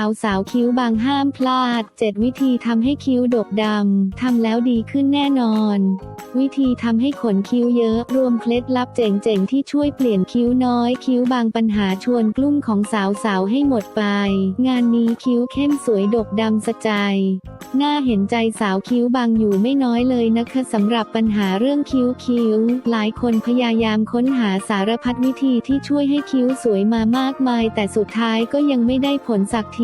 าวสาวๆคิ้วบางห้ามพลาด 7 วิธีทำให้คิ้วดกดำ ทำแล้วดีขึ้นแน่นอน วิธีทำให้ขนคิ้วเยอะรวมเคล็ดลับเจ๋งๆ ที่ช่วยเปลี่ยนคิ้วน้อย คิ้วบางปัญหาชวนกลุ้มของสาวๆให้หมดไป งานนี้คิ้วเข้มสวยดกดำสะใจ น่าเห็นใจสาวคิ้วบางอยู่ไม่น้อยเลยนะคะสำหรับปัญหาเรื่องคิ้วคิ้ว หลายคนพยายามค้นหาสารพัดวิธีที่ช่วยให้คิ้วสวยมามากมาย แต่สุดท้ายก็ยังไม่ได้ผลสักที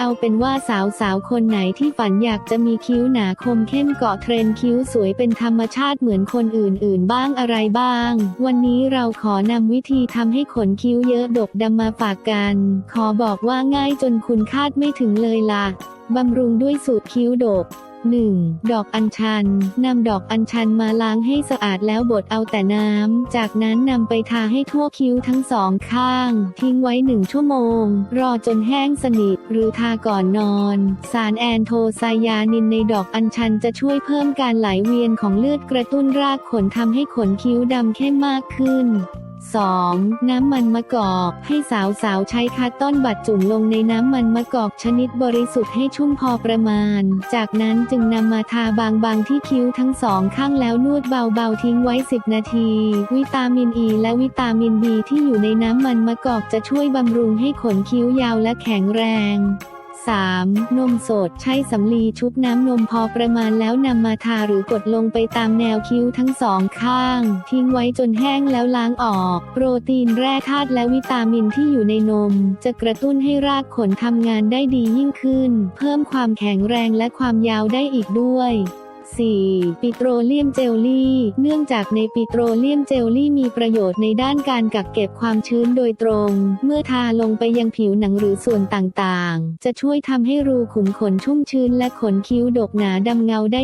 เอาเป็นว่าสาวสาวๆคนไหนที่ฝันอยากจะมีคิ้วหนาคมเข้มเกาะเทรนคิ้วสวยเป็นธรรมชาติเหมือนคนอื่นๆ บ้างอะไรบ้าง วันนี้เราขอนำวิธีทำให้ขนคิ้วเยอะดกดำมาฝากกัน ขอบอกว่าง่ายจนคุณคาดไม่ถึงเลยล่ะบำรุงด้วยสูตรคิ้วดก 1. ดอกอัญชันนำดอกอัญชันมาล้างให้สะอาดแล้วบดเอาแต่น้ำ จากนั้นนำไปทาให้ทั่วคิ้วทั้งสองข้าง ทิ้งไว้หนึ่งชั่วโมง รอจนแห้งสนิท หรือทาก่อนนอน สารแอนโทไซยานินในดอกอัญชันจะช่วยเพิ่มการไหลเวียนของเลือดกระตุ้นรากขนทำให้ขนคิ้วดำเข้มมากขึ้น 2. น้ำมันมะกอก ให้สาวๆ ใช้คัตต้นบัดจุ่มลงในน้ำมันมะกอกชนิดบริสุทธิ์ให้ชุ่มพอประมาณ จากนั้นจึงนำมาทาบางๆ ที่คิ้วทั้งสองข้างแล้วนวดเบาๆ ทิ้งไว้ 10 นาที วิตามินอ e ีและวิตามินบีที่อยู่ในน้ำมันมะกอกจะช่วยบำรุงให้ขนคิ้วยาวและแข็งแรง 3. นมสดใช้สำลีชุบน้ำนมพอประมาณแล้วนำมาทาหรือกดลงไปตามแนวคิ้วทั้งสองข้าง ทิ้งไว้จนแห้งแล้วล้างออก โปรตีนแร่ธาตุและวิตามินที่อยู่ในนม จะกระตุ้นให้รากขนทำงานได้ดียิ่งขึ้น เพิ่มความแข็งแรงและความยาวได้อีกด้วย 4. ปิโตรเลียมเจลลี่ เนื่องจากในปิโตรเลียมเจลลี่มีประโยชน์ในด้านการกักเก็บความชื้นโดยตรง เมื่อทาลงไปยังผิวหนังหรือส่วนต่างๆ จะช่วยทำให้รูขุมขนชุ่มชื้นและขนคิ้วดกหนาดำเงาได้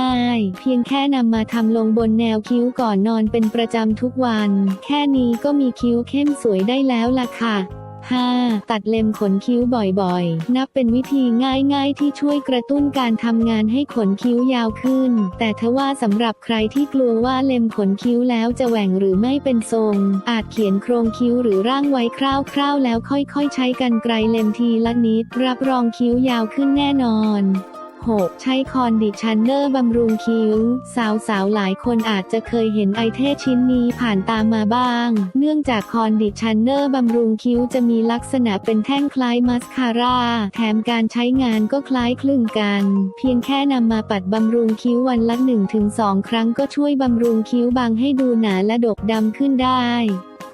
ง่ายๆ เพียงแค่นำมาทำลงบนแนวคิ้วก่อนนอนเป็นประจำทุกวัน แค่นี้ก็มีคิ้วเข้มสวยได้แล้วล่ะค่ะ 5. ตัดเล็มขนคิ้วบ่อยๆ นับเป็นวิธีง่ายๆ ที่ช่วยกระตุ้นการทำงานให้ขนคิ้วยาวขึ้น แต่ทว่าสำหรับใครที่กลัวว่าเล็มขนคิ้วแล้วจะแหว่งหรือไม่เป็นทรง อาจเขียนโครงคิ้วหรือร่างไว้คร่าวๆ แล้วค่อยๆ ใช้กันไกลเล็มทีละนิด รับรองคิ้วยาวขึ้นแน่นอน 6. ใช้คอนดิชันเนอร์บำรุงคิ้ว สาวๆ หลายคนอาจจะเคยเห็นไอเทมชิ้นนี้ผ่านตามมาบ้าง เนื่องจากคอนดิชันเนอร์บำรุงคิ้วจะมีลักษณะเป็นแท่งคล้ายมัสคาร่า แถมการใช้งานก็คล้ายคลึงกัน เพียงแค่นำมาปัดบำรุงคิ้ววันละ 1-2 ครั้งก็ช่วยบำรุงคิ้วบางให้ดูหนาและดกดำขึ้นได้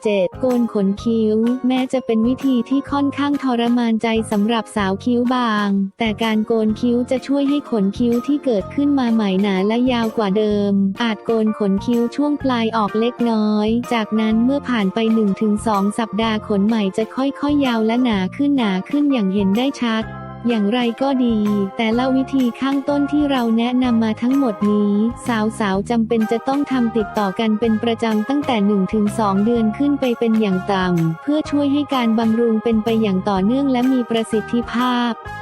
7. โกนขนคิ้ว แม้จะเป็นวิธีที่ค่อนข้างทรมานใจสำหรับสาวคิ้วบาง แต่การโกนคิ้วจะช่วยให้ขนคิ้วที่เกิดขึ้นมาใหม่หนาและยาวกว่าเดิม อาจโกนขนคิ้วช่วงปลายออกเล็กน้อย จากนั้นเมื่อผ่านไป 1-2 สัปดาห์ขนใหม่จะค่อยๆยาวและหนาขึ้นหนาขึ้นอย่างเห็นได้ชัด อย่างไรก็ดี แต่ละวิธีข้างต้นที่เราแนะนำมาทั้งหมดนี้ สาวๆจำเป็นจะต้องทำติดต่อกันเป็นประจำตั้งแต่ 1-2 เดือนขึ้นไปเป็นอย่างต่ำเพื่อช่วยให้การบำรุงเป็นไปอย่างต่อเนื่องและมีประสิทธิภาพ